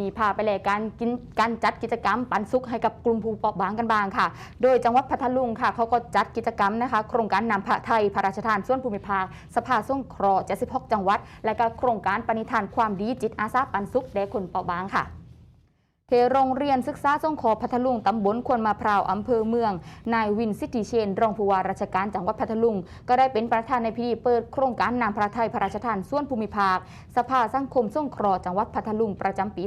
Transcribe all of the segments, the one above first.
มีพาไปเลยการกินการจัดกิจกรรมปันสุขให้กับกลุ่มผู้เปราะบางกันบางค่ะ โดยจังหวัดพัทลุงค่ะเขาก็จัดกิจกรรมนะคะ โครงการนำพระไทยพระราชทานส่วนภูมิภาค สภาส่งครอ76จังหวัด และก็โครงการปณิธานความดีจิตอาสาปันสุขแด่คนเปราะบางค่ะ เทโรงเรียนศึกษาส่งขอพัทลุงตำบลควนมาพร้าวอำเภอเมือง นายวินสิทธิเชน รองผู้ว่าราชการจังหวัดพัทลุง ก็ได้เป็นประธานในพิธีเปิดโครงการนำพระไทยพระราชทานส่วนภูมิภาค สภาสังคมส่งคราะห์จังหวัดพัทลุงประจำปี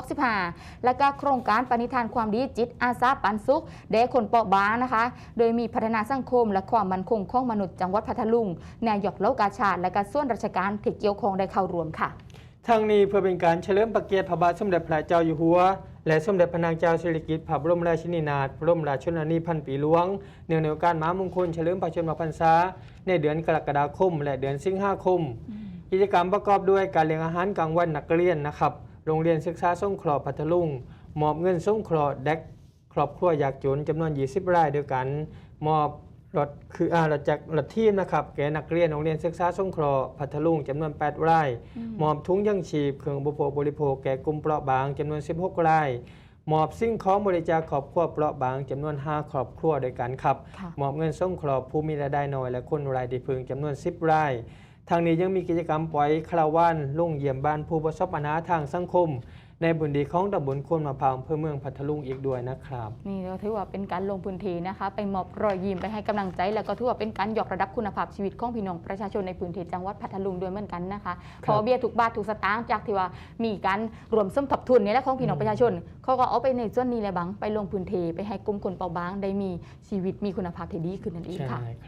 2565 และก็โครงการปณิธานความดีจิตอาสาปันสุขแด่คนเปราะบางนะคะ โดยมีพัฒนาสังคมและความมั่นคงของมนุษย์จังหวัดพัทลุงนายกเล่ากาชาและก็ส่วนราชการที่เกี่ยวข้องได้เข้าร่วมค่ะ ทั้งนี้เพื่อเป็นการเฉลิมพระเกียรติพระบาทสมเด็จพระเจ้าอยู่หัว และสมเด็จพระนางเจ้าสิริกิติ์พระบรมราชินีนาถบรมราชชนนีพันปีหลวง เนื่องในโอกาสมหามงคลเฉลิมพระชนมพรรษา ในเดือนกรกฎาคม และเดือนสิงหาคม กิจกรรมประกอบด้วยการเลี้ยงอาหารกลางวันนักเรียนนะครับ โรงเรียนศึกษาสงคราพัทลุงมอบเงินสงคราะห์เด็กครอบครัวยากจนจำนวน 20 รายด้วยกัน มอบ รถคืออ่ารถจักรรถทีมนะครับแก่นักเรียนโรงเรียนศึกษาสงเคราะห์พัทลุงจำนวน 8 รายมอบถุงยังชีพ เครื่องอุปโภคบริโภคแก่กลุ่มเปราะบางจำนวน 16 รายมอบสิ่งของบริจาคครอบครัวเปราะบางจำนวน 5 ครอบครัวด้วยกันครับค่ะมอบเงินสงเคราะห์ผู้มีรายได้น้อยและคนรายได้พึงจำนวน 10 ราย ทางนี้ยังมีกิจกรรมปล่อยคาราวานลงเยี่ยมบ้านผู้ประสบปัญหาทางสังคม ในบุญดีของตำบลควนมะพร้าวอำเภอเมืองพัทลุงอีกด้วยนะครับ นี่ก็ถือว่าเป็นการลงพื้นที่นะคะ ไปมอบรอยยิ้มไปให้กำลังใจ แล้วก็ถือว่าเป็นการยกระดับคุณภาพชีวิตของพี่น้องประชาชนในพื้นที่จังหวัดพัทลุงด้วยเหมือนกันนะคะเพอเบี้ยทุกบาททุกสตางค์จากที่ว่ามีการรวมสมทบทุนนี่แหละของพี่น้องประชาชนเขาก็เอาไปในส่วนนี้แหละบังไปลงพื้นที่ไปให้กลุ่มคนเปราะบางได้มีชีวิตมีคุณภาพที่ดีขึ้นนั่นเองใช่ค่ะครับ